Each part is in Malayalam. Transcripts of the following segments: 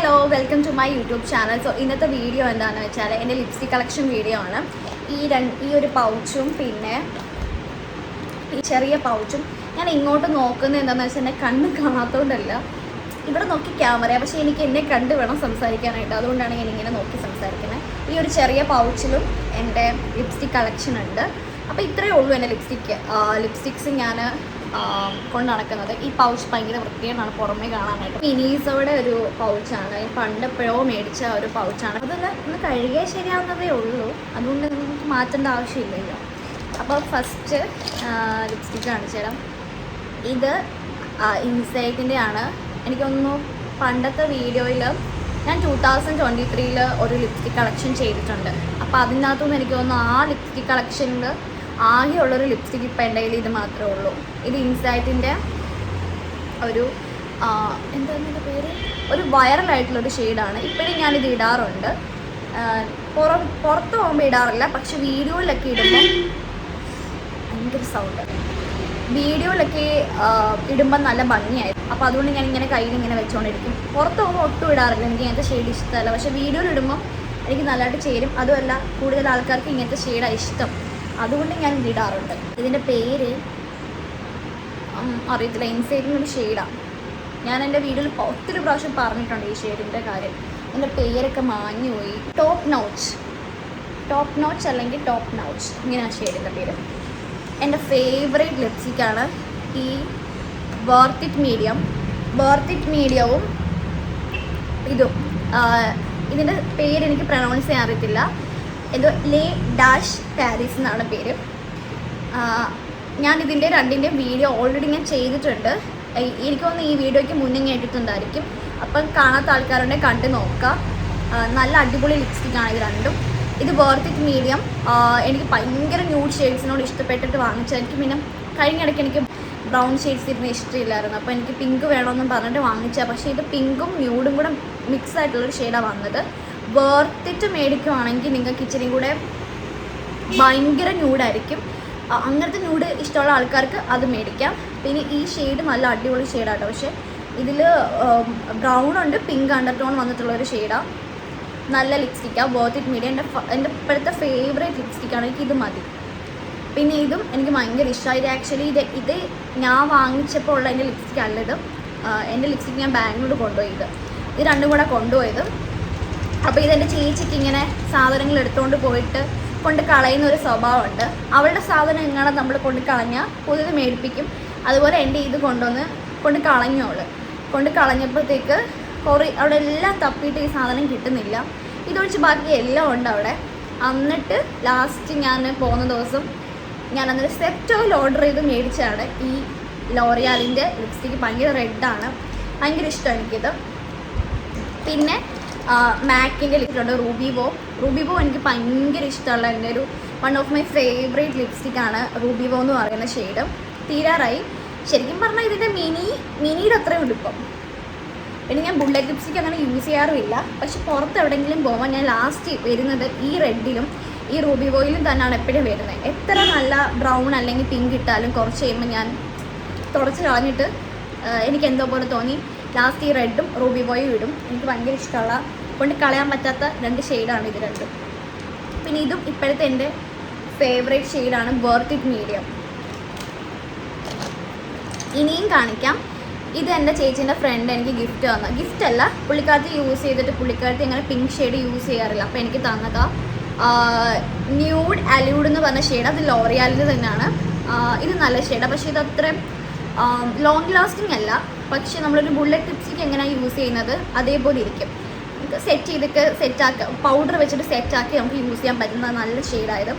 Hello welcome to my YouTube channel so ഇന്നത്തെ വീഡിയോ എന്താണെന്ന് വെച്ചാൽ എന്റെ ലിപ്സ്റ്റിക് കളക്ഷൻ വീഡിയോ ആണ്. ഈ രണ്ട് ഈ ഒരു പൗച്ചും പിന്നെ ഈ ചെറിയ പൗച്ചും ഞാൻ ഇങ്ങോട്ട് നോക്കുന്നത് എന്താണെന്ന് വെച്ചാൽ എന്നെ കണ്ണ് കാണാത്തതുകൊണ്ടല്ല ഇവിടെ നോക്കി ക്യാമറ പക്ഷെ എനിക്ക് എന്നെ കണ്ട് വേണം സംസാരിക്കാനായിട്ട്. അതുകൊണ്ടാണ് ഞാൻ ഇങ്ങനെ നോക്കി സംസാരിക്കുന്നത്. ഈ ഒരു ചെറിയ പൗച്ചിലും എന്റെ ലിപ്സ്റ്റിക് കളക്ഷൻ ഉണ്ട്. അപ്പോൾ ഇത്രയേ ഉള്ളൂ എന്റെ ലിപ്സ്റ്റിക് ലിപ്സ്റ്റിക്സ് ഞാൻ കൊണ്ട് നടക്കുന്നത് ഈ പൗച്ച് ഭയങ്കര വൃത്തിയായിട്ടാണ് പുറമേ കാണാനായിട്ട്. മിനീസോടെ ഒരു പൗച്ചാണ്. പണ്ട് എപ്പോഴോ മേടിച്ച ഒരു പൗച്ചാണ്. അതൊന്ന് ഒന്ന് കഴുകിയാൽ ശരിയാവുന്നതേ ഉള്ളൂ. അതുകൊണ്ട് നമുക്ക് മാറ്റേണ്ട ആവശ്യമില്ലല്ലോ. അപ്പോൾ ഫസ്റ്റ് ലിപ്സ്റ്റിക്ക് കാണിച്ചു തരാം ഇത് ഇൻസൈറ്റിന്റെ ആണ് എനിക്ക് തോന്നുന്നു പണ്ടത്തെ വീഡിയോയിൽ ഞാൻ ടൂ തൗസൻഡ് ട്വന്റി ത്രീയിൽ ഒരു ലിപ്സ്റ്റിക് കളക്ഷൻ ചെയ്തിട്ടുണ്ട്. അപ്പോൾ അതിനകത്തുനിന്ന് എനിക്ക് തോന്നുന്നു ആ ലിപ്സ്റ്റിക് കളക്ഷനിൽ ആകെയുള്ളൊരു ലിപ്സ്റ്റിക് ഇപ്പം എന്റെ കയ്യിൽ ഇത് മാത്രമേ ഉള്ളൂ. ഇത് ഇൻസൈറ്റിന്റെ ഒരു എന്താണ് പേര്? ഒരു വൈറലായിട്ടുള്ളൊരു ഷെയ്ഡാണ് ഇപ്പോഴും ഞാനിത് ഇടാറുണ്ട്. പുറം പുറത്ത് പോകുമ്പോൾ ഇടാറില്ല. പക്ഷെ വീഡിയോയിലൊക്കെ ഇടുമ്പോൾ ഭയങ്കര സൗണ്ട് വീഡിയോയിലൊക്കെ ഇടുമ്പോൾ നല്ല ഭംഗിയായിരുന്നു അപ്പോൾ അതുകൊണ്ട് ഞാൻ ഇങ്ങനെ കയ്യിൽ ഇങ്ങനെ വെച്ചുകൊണ്ടിരിക്കും പുറത്ത് പോകുമ്പോൾ ഒട്ടും ഇടാറില്ല. എനിക്ക് ഇങ്ങനത്തെ ഷെയ്ഡ് ഇഷ്ടമല്ല. പക്ഷേ വീഡിയോയിൽ ഇടുമ്പോൾ എനിക്ക് നല്ലതായിട്ട് ചേരും. അതുമല്ല കൂടുതൽ ആൾക്കാർക്ക് ഇങ്ങനത്തെ ഷെയ്ഡാണ് ഇഷ്ടം. അതുകൊണ്ട് ഞാൻ ഇടാറുണ്ട്. ഇതിന്റെ പേര് അറിയത്തില്ല. ഇൻസൈഡിന് ഒരു ഷെയ്ഡാണ് ഞാൻ എന്റെ വീട്ടിൽ ഒത്തിരി പ്രാവശ്യം പറഞ്ഞിട്ടുണ്ട് ഈ ഷെയ്ഡിന്റെ കാര്യം. എന്റെ പേരൊക്കെ മാഞ്ഞുപോയി. ടോപ്പ് നോച്ച് ടോപ്പ് നോച്ച് അല്ലെങ്കിൽ ടോപ്പ് നോച്ച് ഇങ്ങനെയാണ് ഷെയ്ഡിന്റെ പേര്. എന്റെ ഫേവറേറ്റ് ലിപ്സ്റ്റിക്കാണ് ഈ ബർത്തിറ്റ് മീഡിയം ബർത്തിറ്റ് മീഡിയവും ഇതും. ഇതിന്റെ പേര് എനിക്ക് പ്രൊണൗൺസ് ചെയ്യാൻ അറിയത്തില്ല. എന്തോ ലേ ഡാഷ് പാരീസ് എന്നാണ് പേര്. ഞാൻ ഇതിന്റെ രണ്ടിന്റെയും വീഡിയോ ഓൾറെഡി ഞാൻ ചെയ്തിട്ടുണ്ട്. എനിക്ക് തോന്നുന്നു ഈ വീഡിയോയ്ക്ക് മുന്നേ ഞാൻ ഇട്ടിട്ടുണ്ടായിരിക്കും. അപ്പം കാണാത്ത ആൾക്കാരുണ്ടെങ്കിൽ കണ്ട് നോക്കുക നല്ല അടിപൊളി ലിപ്സ്റ്റിക് ആണ് ഇത് രണ്ടും. ഇത് വേർത്തിക് മീഡിയം എനിക്ക് ഭയങ്കര ന്യൂഡ് ഷെയ്ഡ്സിനോട് ഇഷ്ടപ്പെട്ടിട്ട് വാങ്ങിച്ചത്. എനിക്ക് പിന്നെ കഴിഞ്ഞ ഇടയ്ക്ക് എനിക്ക് ബ്രൗൺ ഷെയ്ഡ്സ് ഇരുന്ന് ഇഷ്ടമില്ലായിരുന്നു. അപ്പോൾ എനിക്ക് പിങ്ക് വേണമെന്നും പറഞ്ഞിട്ട് വാങ്ങിച്ചാൽ പക്ഷേ ഇത് പിങ്കും ന്യൂഡും കൂടെ മിക്സ് ആയിട്ടുള്ളൊരു ഷെയ്ഡാണ് വന്നത്. വേർത്തിട്ട് മേടിക്കുവാണെങ്കിൽ നിങ്ങൾക്ക് ഇച്ചിരി കൂടെ ഭയങ്കര ന്യൂഡായിരിക്കും അങ്ങനത്തെ ന്യൂഡ് ഇഷ്ടമുള്ള ആൾക്കാർക്ക് അത് മേടിക്കാം. പിന്നെ ഈ ഷെയ്ഡ് നല്ല അടിപൊളി ഷെയ്ഡാട്ടോ പക്ഷേ ഇതിൽ ബ്രൗൺ ഉണ്ട് പിങ്ക് അണ്ടർടോൺ വന്നിട്ടുള്ള ഒരു ഷെയ്ഡാണ് നല്ല ലിപ്സ്റ്റിക്കാണ് വർത്ത് ഇറ്റ് മീഡിയം എന്റെ എന്റെ ഇപ്പോഴത്തെ ഫേവറേറ്റ് ലിപ്സ്റ്റിക്കാണ് എനിക്ക് ഇത് മതി. പിന്നെ ഇതും എനിക്ക് ഭയങ്കര ഇഷ്ടമായി ഇത് ആക്ച്വലി ഇത് ഇത് ഞാൻ വാങ്ങിച്ചപ്പോൾ ഉള്ള എന്റെ ലിപ്സ്റ്റിക് അല്ല ഇത്. എന്റെ ലിപ്സ്റ്റിക് ഞാൻ ബാംഗ്ലൂർ കൊണ്ടുപോയത്. ഇത് രണ്ടും കൂടെ കൊണ്ടുപോയത്. അപ്പോൾ ഇതെന്റെ ചേച്ചിക്ക് ഇങ്ങനെ സാധനങ്ങൾ എടുത്തുകൊണ്ട് പോയിട്ട് കൊണ്ട് കളയുന്ന ഒരു സ്വഭാവമുണ്ട്. അവളുടെ സാധനം എങ്ങനെ നമ്മൾ കൊണ്ട് കളഞ്ഞാൽ പുതിയത് മേടിപ്പിക്കും. അതുപോലെ എന്റെ ഇത് കൊണ്ടുവന്ന് കൊണ്ട് കളഞ്ഞു കൊണ്ട് കളഞ്ഞപ്പോഴത്തേക്ക് കുറേ അവിടെ എല്ലാം തപ്പിയിട്ട് ഈ സാധനം കിട്ടുന്നില്ല. ഇതൊഴിച്ച് ബാക്കി എല്ലാം ഉണ്ട് അവിടെ. എന്നിട്ട് ലാസ്റ്റ് ഞാൻ പോകുന്ന ദിവസം ഞാൻ അന്നൊരു സെറ്റ് ഓയിൽ ഓർഡർ ചെയ്ത് മേടിച്ചാണ് ഈ ലോറിയാലിന്റെ ലിപ്സ്റ്റിക്ക് ഭയങ്കര റെഡാണ് ഭയങ്കര ഇഷ്ടമാണ് എനിക്കിത്. പിന്നെ മാക്കിന്റെ ലിപ്സ്റ്റിക്കുണ്ട് റൂബിവോ റൂബിവോ എനിക്ക് ഭയങ്കര ഇഷ്ടമുള്ള എന്റെ ഒരു വൺ ഓഫ് മൈ ഫേവറേറ്റ് ലിപ്സ്റ്റിക്കാണ് റൂബിവോ എന്ന് പറയുന്ന ഷെയ്ഡ് തീരാറായി. ശരിക്കും പറഞ്ഞാൽ ഇതിന്റെ മിനി മിനിയുടെ അത്രയും ഉണ്ട് ഇപ്പം. പിന്നെ ഞാൻ ബുള്ളറ്റ് ലിപ്സ്റ്റിക് അങ്ങനെ യൂസ് ചെയ്യാറുമില്ല. പക്ഷെ പുറത്ത് എവിടെയെങ്കിലും പോകുമ്പോൾ ഞാൻ ലാസ്റ്റ് വരുന്നത് ഈ റെഡിലും ഈ റൂബിവോയിലും തന്നെയാണ് എപ്പോഴും വരുന്നത്. എത്ര നല്ല ബ്രൗൺ അല്ലെങ്കിൽ പിങ്ക് ഇട്ടാലും കുറച്ച് കഴിയുമ്പോൾ ഞാൻ തുടച്ച് കളഞ്ഞിട്ട് എനിക്ക് എന്തോ പോലെ തോന്നി. ലാസ്റ്റ് ഈ റെഡും റൂബി ബോയും ഇടും. എനിക്ക് ഭയങ്കര ഇഷ്ടമുള്ള കൊണ്ട് കളയാൻ പറ്റാത്ത രണ്ട് ഷെയ്ഡാണ് ഇത് രണ്ടും. പിന്നെ ഇതും ഇപ്പോഴത്തെ എന്റെ ഫേവറേറ്റ് ഷെയ്ഡാണ് ഇറ്റ് മീഡിയം ഇനിയും കാണിക്കാം. ഇത് എന്റെ ചേച്ചീന്റെ ഫ്രണ്ട് എനിക്ക് ഗിഫ്റ്റ് തന്ന. ഗിഫ്റ്റ് അല്ല പുള്ളിക്കാരത്തി യൂസ് ചെയ്തിട്ട് പുള്ളിക്കാരത്തി ഇങ്ങനെ പിങ്ക് ഷെയ്ഡ് യൂസ് ചെയ്യാറില്ല. അപ്പോൾ എനിക്ക് തന്നതാ. ന്യൂഡ് അലൂഡ് എന്ന് പറഞ്ഞ ഷെയ്ഡ് അത് ലോറിയാലിന്റെ തന്നെയാണ്. ഇത് നല്ല ഷെയ്ഡാണ് പക്ഷേ ഇത് അത്രയും ലോങ് ലാസ്റ്റിംഗ് അല്ല. പക്ഷേ നമ്മളൊരു ബുള്ളറ്റ് ടിപ്സിക്ക് എങ്ങനെയാണ് യൂസ് ചെയ്യുന്നത് അതേപോലെ ഇരിക്കും. സെറ്റ് ചെയ്തിട്ട് സെറ്റാക്കുക പൗഡർ വെച്ചിട്ട് സെറ്റാക്കി നമുക്ക് യൂസ് ചെയ്യാൻ പറ്റുന്ന നല്ല ഷെയ്ഡായത്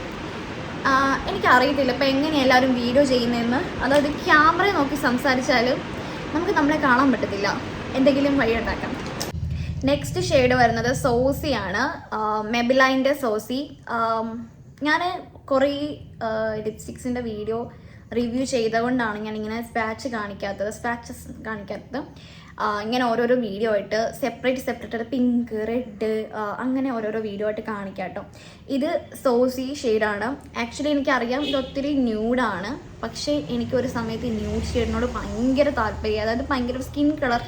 എനിക്കറിയത്തില്ല ഇപ്പം എങ്ങനെയാണ് എല്ലാവരും വീഡിയോ ചെയ്യുന്നതെന്ന്. അതായത് ക്യാമറ നോക്കി സംസാരിച്ചാലും നമുക്ക് നമ്മളെ കാണാൻ പറ്റത്തില്ല. എന്തെങ്കിലും വഴി ഉണ്ടാക്കാം. നെക്സ്റ്റ് ഷെയ്ഡ് വരുന്നത് സോസിയാണ് മെബിലൈന്റെ സോസി. ഞാൻ കുറേ ലിപ്സ്റ്റിക്സിന്റെ വീഡിയോ റിവ്യൂ ചെയ്തുകൊണ്ടാണ് ഞാനിങ്ങനെ സ്പാച്ച് കാണിക്കാത്തത് സ്പാച്ചസ് കാണിക്കാത്തത്. ഇങ്ങനെ ഓരോരോ വീഡിയോ ആയിട്ട് സെപ്പറേറ്റ് സെപ്പറേറ്റ് പിങ്ക് റെഡ് അങ്ങനെ ഓരോരോ വീഡിയോ ആയിട്ട് കാണിക്കാം കേട്ടോ. ഇത് സോസി ഷെയ്ഡാണ്. ആക്ച്വലി എനിക്കറിയാം ഇത് ഒത്തിരി ന്യൂഡാണ് പക്ഷേ എനിക്ക് ഒരു സമയത്ത് ന്യൂഡ് ഷെയ്ഡിനോട് ഭയങ്കര താല്പര്യം. അതായത് ഭയങ്കര സ്കിൻ കളർ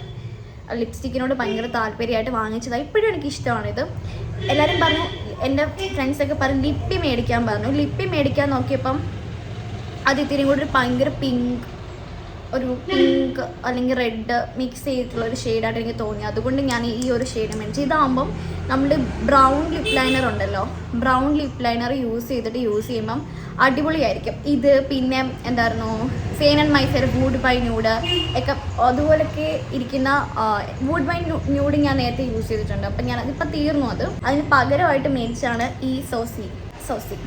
ലിപ്സ്റ്റിക്കിനോട് ഭയങ്കര താല്പര്യമായിട്ട് വാങ്ങിച്ചതാണ്. ഇപ്പോഴും എനിക്ക് ഇഷ്ടമാണ് ഇത്. എല്ലാവരും പറഞ്ഞു എന്റെ ഫ്രണ്ട്സൊക്കെ പറഞ്ഞു ലിപ്പി മേടിക്കാൻ പറഞ്ഞു. ലിപ്പി മേടിക്കാൻ നോക്കിയപ്പം അത് ഇത്തിരി കൂടി ഒരു ഭയങ്കര പിങ്ക് ഒരു പിങ്ക് അല്ലെങ്കിൽ റെഡ് മിക്സ് ചെയ്തിട്ടുള്ള ഒരു ഷെയ്ഡായിട്ട് എനിക്ക് തോന്നി. അതുകൊണ്ട് ഞാൻ ഈ ഒരു ഷെയ്ഡ് മേടിച്ചു ഇതാകുമ്പം നമ്മൾ ബ്രൗൺ ലിപ് ലൈനർ ഉണ്ടല്ലോ. ബ്രൗൺ ലിപ് ലൈനർ യൂസ് ചെയ്തിട്ട് യൂസ് ചെയ്യുമ്പം അടിപൊളിയായിരിക്കും. ഇത് പിന്നെ എന്തായിരുന്നു? Sane and miser wood by nude ഒക്കെ അതുപോലൊക്കെ ഇരിക്കുന്ന വുഡ് ബൈ ന്യൂഡ് ഞാൻ നേരത്തെ യൂസ് ചെയ്തിട്ടുണ്ട്. അപ്പം ഞാൻ അതിപ്പോൾ തീർന്നു അത്. അതിന് പകരമായിട്ട് മേടിച്ചാണ് ഈ സോസി സോസി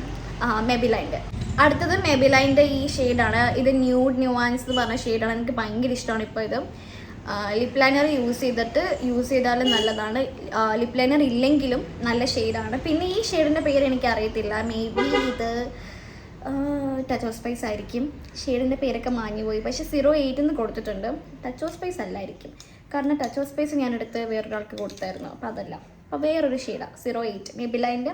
മെബിലൈന്റെ അടുത്തത് മെബിലൈന്റെ ഈ ഷെയ്ഡാണ് ഇത് ന്യൂഡ് ന്യൂവാൻസ് എന്ന് പറഞ്ഞ ഷെയ്ഡാണ് എനിക്ക് ഭയങ്കര ഇഷ്ടമാണ് ഇപ്പോൾ ഇത്. ലിപ് ലൈനർ യൂസ് ചെയ്തിട്ട് യൂസ് ചെയ്താലും നല്ലതാണ്. ലിപ് ലൈനർ ഇല്ലെങ്കിലും നല്ല ഷെയ്ഡാണ് പിന്നെ ഈ ഷെയ്ഡിന്റെ പേര് എനിക്ക് അറിയത്തില്ല മേ ബി ഇത് ടച്ച് ഓഫ് സ്പൈസ് ആയിരിക്കും ഷെയ്ഡിന്റെ പേരൊക്കെ മാഞ്ഞു പോയി പക്ഷെ സീറോ എയ്റ്റ് എന്ന് കൊടുത്തിട്ടുണ്ട്. ടച്ച് ഓഫ് സ്പൈസ് അല്ലായിരിക്കും. കാരണം ടച്ച് ഓഫ് സ്പേസ് ഞാനെടുത്ത് വേറൊരാൾക്ക് കൊടുത്തായിരുന്നു. അപ്പോൾ അതല്ല. അപ്പോൾ വേറൊരു ഷെയ്ഡാണ് സീറോ എയ്റ്റ് മെബിലൈന്റെ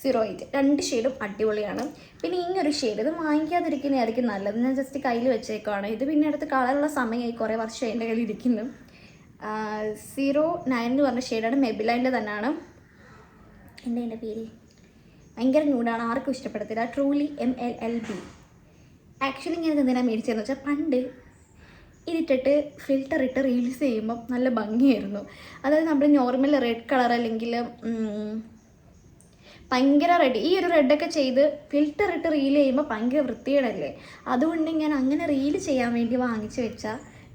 സീറോ എയ്റ്റ്. രണ്ട് ഷെയ്ഡും അടിപൊളിയാണ്. പിന്നെ ഈ ഒരു ഷെയ്ഡ് ഇത് വാങ്ങിക്കാതിരിക്കുന്നതായിരിക്കും നല്ലത്. ഞാൻ ജസ്റ്റ് കയ്യിൽ വെച്ചേക്കാണ്. ഇത് പിന്നെ അടുത്ത് കളറുള്ള സമയമായി കുറേ വർഷം എന്റെ കയ്യിൽ ഇരിക്കുന്നു. സീറോ നയൻ എന്ന് പറഞ്ഞ ഷെയ്ഡാണ് മെബിലൈന്റെ തന്നെയാണ്. എന്താ എന്റെ പേര്? ഭയങ്കര ന്യൂഡാണ് ആർക്കും ഇഷ്ടപ്പെടത്തില്ല. Truly M L L B actually ഞാൻ എന്തിനാണ് മേടിച്ചതെന്ന് വെച്ചാൽ പണ്ട് ഇതിട്ടിട്ട് ഫിൽറ്റർ ഇട്ട് റീൽസ് ചെയ്യുമ്പം നല്ല ഭംഗിയായിരുന്നു. അതായത് നമ്മൾ നോർമൽ റെഡ് കളർ അല്ലെങ്കിൽ ഭയങ്കര റെഡ് ഈ ഒരു റെഡൊക്കെ ചെയ്ത് ഫിൽറ്റർ ഇട്ട് റീൽ ചെയ്യുമ്പോൾ ഭയങ്കര വൃത്തികേടല്ലേ? അതുകൊണ്ട് ഞാൻ അങ്ങനെ റീൽ ചെയ്യാൻ വേണ്ടി വാങ്ങിച്ചു വെച്ച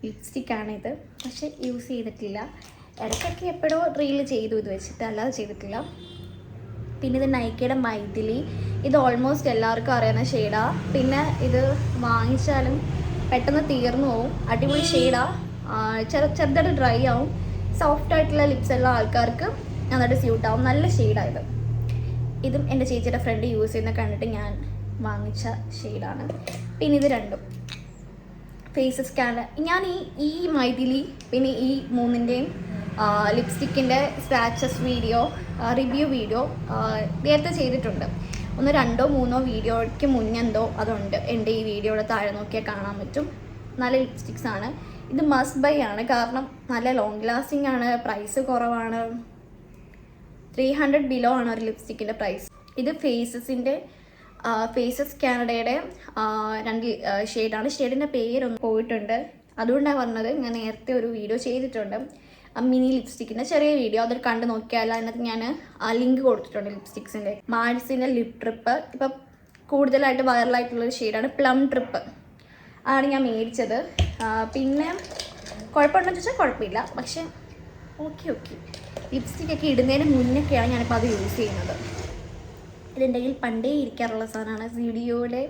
ലിപ്സ്റ്റിക്കാണിത് പക്ഷെ യൂസ് ചെയ്തിട്ടില്ല. ഇടയ്ക്കൊക്കെ എപ്പോഴോ റീൽ ചെയ്തു ഇത് വെച്ചിട്ട്. അല്ലാതെ ചെയ്തിട്ടില്ല. പിന്നെ ഇത് നൈക്കയുടെ മൈഥിലി. ഇത് ഓൾമോസ്റ്റ് എല്ലാവർക്കും അറിയുന്ന ഷെയ്ഡാ പിന്നെ ഇത് വാങ്ങിച്ചാലും പെട്ടെന്ന് തീർന്നു പോവും. അടിപൊളി ഷെയ്ഡാ ചെറു ചെറുതായിട്ട് ഡ്രൈ ആവും. സോഫ്റ്റ് ആയിട്ടുള്ള ലിപ്സ് ഉള്ള ആൾക്കാർക്ക് നന്നായിട്ട് സ്യൂട്ട് ആവും. നല്ല ഷെയ്ഡാണ് ഇത് എന്റെ ചേച്ചിയുടെ ഫ്രണ്ട് യൂസ് ചെയ്യുന്ന കണ്ടിട്ട് ഞാൻ വാങ്ങിച്ച ഷെയ്ഡാണ് പിന്നെ ഇത് രണ്ടും. ഫേസ് സ്കാൻ ഞാൻ ഈ ഈ മൈഥിലി പിന്നെ ഈ മൂന്നിന്റെയും ലിപ്സ്റ്റിക്കിന്റെ സ്ക്രാച്ചസ് വീഡിയോ റിവ്യൂ വീഡിയോ നേരത്തെ ചെയ്തിട്ടുണ്ട്. ഒന്ന് രണ്ടോ മൂന്നോ വീഡിയോയ്ക്ക് മുന്നെന്തോ അതുണ്ട്. എന്റെ ഈ വീഡിയോയുടെ താഴെ നോക്കിയാൽ കാണാൻ പറ്റും. നല്ല ലിപ്സ്റ്റിക്സ് ആണ്. ഇത് മസ്റ്റ് ബൈ ആണ്. കാരണം നല്ല ലോങ് ലാസ്റ്റിംഗ് ആണ്. പ്രൈസ് കുറവാണ്. ത്രീ ഹൺഡ്രഡ് ബിലോ ആണ് ഒരു ലിപ്സ്റ്റിക്കിന്റെ പ്രൈസ് ഇത് ഫേസസിന്റെ ഫേസസ് കാനഡയുടെ രണ്ട് ഷെയ്ഡാണ് ഷെയ്ഡിന്റെ പേരൊന്ന് പോയിട്ടുണ്ട്. അതുകൊണ്ടാണ് പറഞ്ഞത് ഞാൻ നേരത്തെ ഒരു വീഡിയോ ചെയ്തിട്ടുണ്ട്. ആ മിനി ലിപ്സ്റ്റിക്കിന്റെ ചെറിയ വീഡിയോ അതിൽ കണ്ട് നോക്കിയാൽ അതിനകത്ത് ഞാൻ ആ ലിങ്ക് കൊടുത്തിട്ടുണ്ട് ലിപ്സ്റ്റിക്സിന്റെ മാഡ്സിന്റെ ലിപ് ട്രിപ്പ് ഇപ്പം കൂടുതലായിട്ട് വൈറലായിട്ടുള്ളൊരു ഷെയ്ഡാണ് പ്ലം ട്രിപ്പ് ആണ് ഞാൻ മേടിച്ചത്. പിന്നെ കുഴപ്പമുണ്ടോ ചോദിച്ചാൽ കുഴപ്പമില്ല. പക്ഷേ ഓക്കെ ഓക്കെ. ലിപ്സ്റ്റിക് ഒക്കെ ഇടുന്നതിന് മുന്നൊക്കെയാണ് ഞാനിപ്പോൾ അത് യൂസ് ചെയ്യുന്നത്. ഇതെന്റെ പണ്ടേ ഇരിക്കാറുള്ള സാധനമാണ് സിഡിയോയുടെ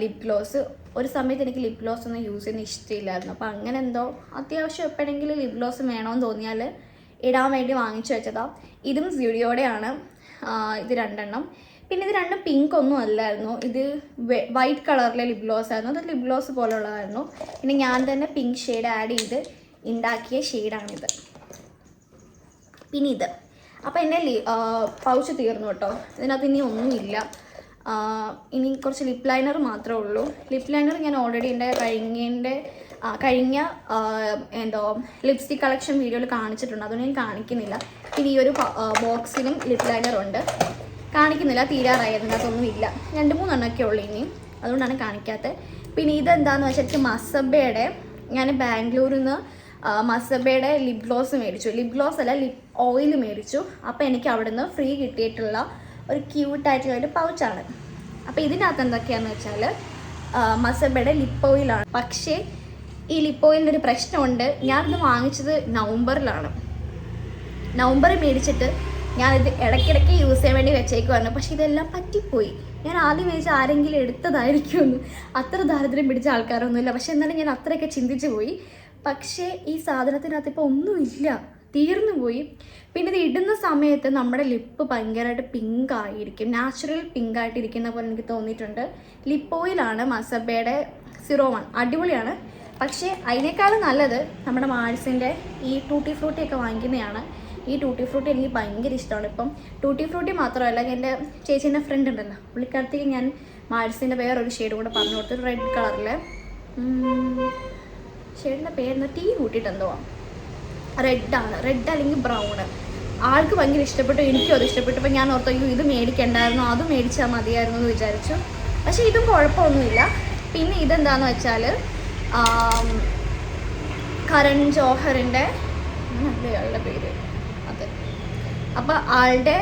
ലിപ് ഗ്ലോസ് ഒരു സമയത്ത് എനിക്ക് ലിപ് ഗ്ലോസ് ഒന്നും യൂസ് ചെയ്യുന്ന ഇഷ്ടമില്ലായിരുന്നു. അപ്പോൾ അങ്ങനെ എന്തോ അത്യാവശ്യം എപ്പോഴെങ്കിലും ലിപ് ഗ്ലോസ് വേണമെന്ന് തോന്നിയാൽ ഇടാൻ വേണ്ടി വാങ്ങിച്ചു വെച്ചതാണ് ഇതും സിഡിയോടെയാണ് ഇത് രണ്ടെണ്ണം. പിന്നെ ഇത് രണ്ടും പിങ്ക് ഒന്നും അല്ലായിരുന്നു. ഇത് വൈറ്റ് കളറിലെ ലിപ് ഗ്ലോസ് ആയിരുന്നു. അത് ലിപ് ഗ്ലോസ് പോലുള്ളതായിരുന്നു. പിന്നെ ഞാൻ തന്നെ പിങ്ക് ഷെയ്ഡ് ആഡ് ചെയ്ത് ഉണ്ടാക്കിയ ഷെയ്ഡാണിത് പിന്നെ ഇത് അപ്പോൾ എന്റെ പൗച്ച് തീർന്നു കേട്ടോ. ഇതിനകത്ത് ഇനി ഒന്നുമില്ല. ഇനി കുറച്ച് ലിപ് ലൈനർ മാത്രമേ ഉള്ളൂ. ലിപ് ലൈനർ ഞാൻ ഓൾറെഡി എന്റെ കഴിഞ്ഞതിന്റെ കഴിഞ്ഞ എന്തോ ലിപ്സ്റ്റിക് കളക്ഷൻ വീഡിയോയിൽ കാണിച്ചിട്ടുണ്ട്. അതുകൊണ്ട് ഞാൻ കാണിക്കുന്നില്ല. പിന്നെ ഈ ഒരു ബോക്സിലും ലിപ് ലൈനർ ഉണ്ട്. കാണിക്കുന്നില്ല തീരാറായി. അതിനകത്തൊന്നും ഇല്ല രണ്ട് മൂന്നെണ്ണമൊക്കെ ഉള്ളൂ ഇനി. അതുകൊണ്ടാണ് കാണിക്കാത്തത് പിന്നെ ഇതെന്താണെന്ന് വെച്ചാൽ എനിക്ക് മസബയുടെ ഞാൻ ബാംഗ്ലൂരിൽ നിന്ന് മസബയുടെ ലിപ് ഗ്ലോസ് മേടിച്ചു. ലിപ് ഗ്ലോസ് അല്ല ലിപ് ഓയിൽ മേടിച്ചു. അപ്പോൾ എനിക്ക് അവിടുന്ന് ഫ്രീ കിട്ടിയിട്ടുള്ള ഒരു ക്യൂട്ടായിട്ടുള്ള ഒരു പൗച്ചാണ് അപ്പോൾ ഇതിനകത്ത് എന്തൊക്കെയാണെന്ന് വെച്ചാൽ മസബയുടെ ലിപ്പ് ഓയിലാണ് പക്ഷേ ഈ ലിപ്പ് ഓയിലിന്റെ ഒരു പ്രശ്നമുണ്ട്. ഞാനിത് വാങ്ങിച്ചത് നവംബറിലാണ്. നവംബറിൽ മേടിച്ചിട്ട് ഞാനിത് ഇടയ്ക്കിടയ്ക്ക് യൂസ് ചെയ്യാൻ വേണ്ടി വെച്ചേക്കുമായിരുന്നു പക്ഷേ ഇതെല്ലാം പറ്റിപ്പോയി. ഞാൻ ആദ്യം മേടിച്ച ആരെങ്കിലും എടുത്തതായിരിക്കുമെന്ന്. അത്ര ദാരിദ്ര്യം പിടിച്ച ആൾക്കാരൊന്നുമില്ല. പക്ഷേ എന്നാലും ഞാൻ അത്രയൊക്കെ ചിന്തിച്ചു പോയി. പക്ഷേ ഈ സാധനത്തിനകത്ത് ഇപ്പോൾ ഒന്നുമില്ല. തീർന്നു പോയി. പിന്നെ ഇത് ഇടുന്ന സമയത്ത് നമ്മുടെ ലിപ്പ് ഭയങ്കരമായിട്ട് പിങ്ക് ആയിരിക്കും. നാച്ചുറൽ പിങ്ക് ആയിട്ടിരിക്കുന്ന പോലെ എനിക്ക് തോന്നിയിട്ടുണ്ട്. ലിപ്പ് ഓയിലാണ് മസബയുടെ സീറോ വൺ അടിപൊളിയാണ്. പക്ഷേ അതിനേക്കാളും നല്ലത് നമ്മുടെ മാഴ്സിന്റെ ഈ ടൂട്ടി ഫ്രൂട്ടി ഒക്കെ വാങ്ങിക്കുന്നതാണ്. ഈ ടൂട്ടി ഫ്രൂട്ടി എനിക്ക് ഭയങ്കര ഇഷ്ടമാണ്. ഇപ്പം ടൂട്ടി ഫ്രൂട്ടി മാത്രമല്ല എന്റെ ചേച്ചീന്റെ ഫ്രണ്ട് ഉണ്ടല്ലോ. പുള്ളിക്കാരത്തേക്ക് ഞാൻ മാഴ്സിന്റെ വേറൊരു ഷെയ്ഡ് കൂടെ പറഞ്ഞു കൊടുത്തു. റെഡ് കളറിൽ ഷെയ്ഡിന്റെ പേരെന്ന് ടീ കൂട്ടിയിട്ട് എന്തോ റെഡാണ്. റെഡ് അല്ലെങ്കിൽ ബ്രൗൺ. ആൾക്ക് ഭയങ്കര ഇഷ്ടപ്പെട്ടു എനിക്കും അത് ഇഷ്ടപ്പെട്ടു. അപ്പം ഞാൻ ഓർത്തു അയ്യോ ഇത് മേടിക്കണ്ടായിരുന്നു അത് മേടിച്ചാൽ മതിയായിരുന്നു എന്ന് വിചാരിച്ചു. പക്ഷേ ഇതും കുഴപ്പമൊന്നുമില്ല. പിന്നെ ഇതെന്താന്ന് വെച്ചാൽ കരൺ ജോഹറിന്റെ അയാളുടെ പേര്? അത്. അപ്പോൾ ആളുടെ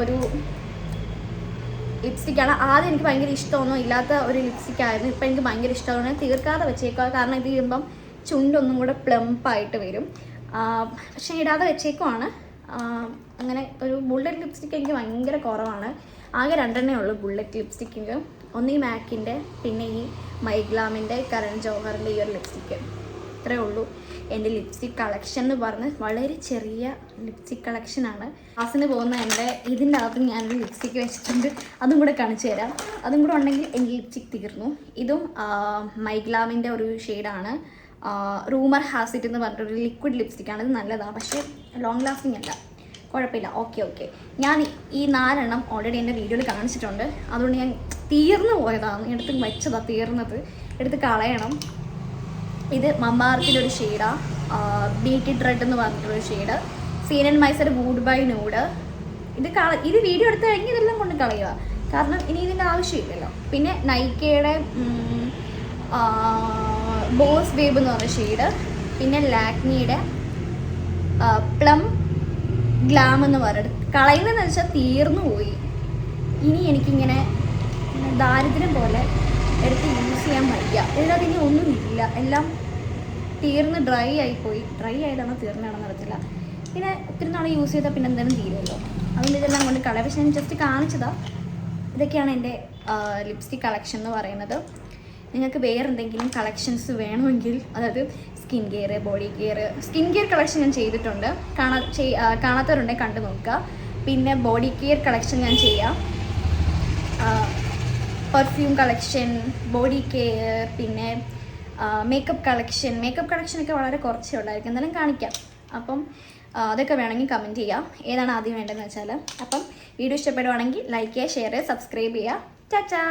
ഒരു ലിപ്സ്റ്റിക്കാണ് ആദ്യം എനിക്ക് ഭയങ്കര ഇഷ്ടമൊന്നും ഇല്ലാത്ത ഒരു ലിപ്സ്റ്റിക്കായിരുന്നു ഇപ്പം എനിക്ക് ഭയങ്കര ഇഷ്ടമാണ്. തീർക്കാതെ വെച്ചേക്കുക കാരണം ഇത് ചെയ്യുമ്പം ചുണ്ടൊന്നും കൂടെ പ്ലംപായിട്ട് വരും. പക്ഷേ ഇടാതെ വെച്ചേക്കുവാണ്. അങ്ങനെ ഒരു ബുള്ളറ്റ് ലിപ്സ്റ്റിക് എനിക്ക് ഭയങ്കര കുറവാണ്. ആകെ രണ്ടെണ്ണേ ഉള്ളൂ ബുള്ളറ്റ് ലിപ്സ്റ്റിക്ക് ഒന്ന് ഈ മാക്കിന്റെ പിന്നെ ഈ മൈഗ്ലാമിന്റെ കരൺ ജോഹറിന്റെ ഈ ഒരു ലിപ്സ്റ്റിക്ക് ഇത്രേ ഉള്ളൂ. എന്റെ ലിപ്സ്റ്റിക് കളക്ഷൻ എന്ന് പറഞ്ഞ് വളരെ ചെറിയ ലിപ്സ്റ്റിക് കളക്ഷനാണ് ക്ലാസ്സിന് പോകുന്ന എന്റെ ഇതിന്റെ അകത്ത് ഞാനൊരു ലിപ്സ്റ്റിക് വെച്ചിട്ടുണ്ട്. അതും കൂടെ കാണിച്ചു തരാം. അതും കൂടെ ഉണ്ടെങ്കിൽ എന്റെ ലിപ്സ്റ്റിക് തീർന്നു. ഇതും മൈഗ്ലാമിന്റെ ഒരു ഷെയ്ഡാണ് റൂമർ ഹാസിറ്റ് എന്ന് പറഞ്ഞിട്ടൊരു ലിക്വിഡ് ലിപ്സ്റ്റിക്കാണ് ഇത് നല്ലതാണ് പക്ഷേ ലോങ് ലാസ്റ്റിംഗ് അല്ല. കുഴപ്പമില്ല. ഓക്കെ ഓക്കെ ഞാൻ ഈ നാലെണ്ണം ഓൾറെഡി എന്റെ വീഡിയോയിൽ കാണിച്ചിട്ടുണ്ട്. അതുകൊണ്ട് ഞാൻ തീർന്നു പോയതാണ് എടുത്ത് വെച്ചതാണ് തീർന്നത്. എടുത്ത് കളയണം. ഇത് മമ്മാർത്തിന്റെ ഒരു ഷെയ്ഡാണ് ബീറ്റി റെഡ് എന്ന് പറഞ്ഞിട്ടൊരു shade seen and miser wood by nude ഇത് കള ഇത് വീഡിയോ എടുത്ത് കഴിഞ്ഞ് ഇതെല്ലാം കൊണ്ട് കളയുക. കാരണം ഇനി ഇതിന്റെ ആവശ്യമില്ലല്ലോ. പിന്നെ നൈക്കയുടെ ബോസ് ബേബ് എന്ന് പറഞ്ഞ ഷെയ്ഡ് പിന്നെ ലാക്മിയുടെ പ്ലം ഗ്ലാം എന്ന് പറയുന്നത് കളയുന്നതെന്ന് വെച്ചാൽ തീർന്നു പോയി. ഇനി എനിക്കിങ്ങനെ ദാരിദ്ര്യം പോലെ എടുത്ത് യൂസ് ചെയ്യാൻ വയ്യ. ഇതിനകത്ത് ഇനി ഒന്നും ഇല്ല എല്ലാം തീർന്ന് ഡ്രൈ ആയിപ്പോയി. ഡ്രൈ ആയതാണോ തീർന്നാണെന്ന് അറിയത്തില്ല. പിന്നെ ഒത്തിരി നാൾ യൂസ് ചെയ്താൽ പിന്നെ എന്തായാലും തീരുമല്ലോ അതുകൊണ്ട് ഇതെല്ലാം കൊണ്ട് കളയാം. പക്ഷെ ഞാൻ ജസ്റ്റ് കാണിച്ചതാണ് ഇതൊക്കെയാണ് എന്റെ ലിപ്സ്റ്റിക് കളക്ഷൻ എന്ന് പറയുന്നത്. നിങ്ങൾക്ക് വേറെ എന്തെങ്കിലും കളക്ഷൻസ് വേണമെങ്കിൽ അതായത് skin care body care skin care collection ഞാൻ ചെയ്തിട്ടുണ്ട്. കാണാ കാണാത്തവരുണ്ടെങ്കിൽ കണ്ടു നോക്കുക. പിന്നെ ബോഡി കെയർ കളക്ഷൻ ഞാൻ ചെയ്യാം. പെർഫ്യൂം കളക്ഷൻ ബോഡി കെയർ പിന്നെ മേക്കപ്പ് കളക്ഷൻ മേക്കപ്പ് കളക്ഷനൊക്കെ വളരെ കുറച്ചേ ഉള്ളായിരിക്കും. എന്നാലും കാണിക്കാം. അപ്പം അതൊക്കെ വേണമെങ്കിൽ കമന്റ് ചെയ്യാം. ഏതാണ് ആദ്യം വേണ്ടതെന്ന് വെച്ചാൽ അപ്പം വീഡിയോ ഇഷ്ടപ്പെടുവാണെങ്കിൽ ലൈക്ക് ചെയ്യുക ഷെയർ ചെയ്യുക സബ്സ്ക്രൈബ് ചെയ്യുക. ചാച്ചാ